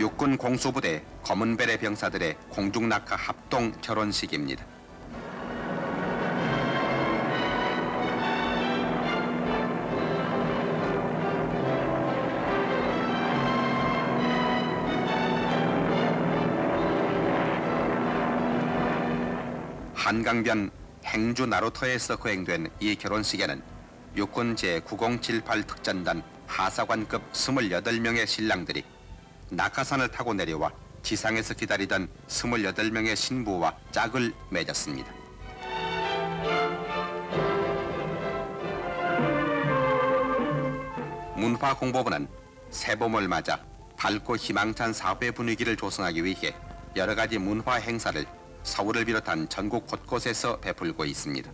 육군 공수부대 검은베레 병사들의 공중낙하 합동 결혼식입니다. 한강변 행주 나루터에서 거행된 이 결혼식에는 육군 제9078 특전단 하사관급 28명의 신랑들이 낙하산을 타고 내려와 지상에서 기다리던 28명의 신부와 짝을 맺었습니다. 문화공보부는 새봄을 맞아 밝고 희망찬 사회 분위기를 조성하기 위해 여러 가지 문화 행사를 서울을 비롯한 전국 곳곳에서 베풀고 있습니다.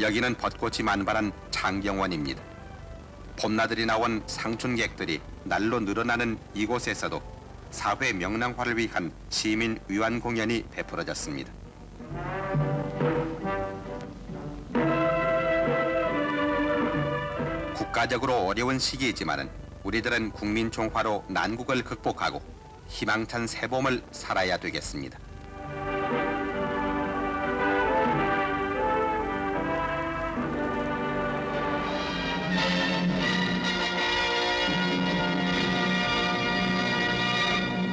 여기는 벚꽃이 만발한 창경원입니다. 봄나들이 나온 상춘객들이 날로 늘어나는 이곳에서도 사회 명랑화를 위한 시민 위완 공연이 베풀어졌습니다. 국가적으로 어려운 시기이지만은 우리들은 국민 총화로 난국을 극복하고 희망찬 새봄을 살아야 되겠습니다.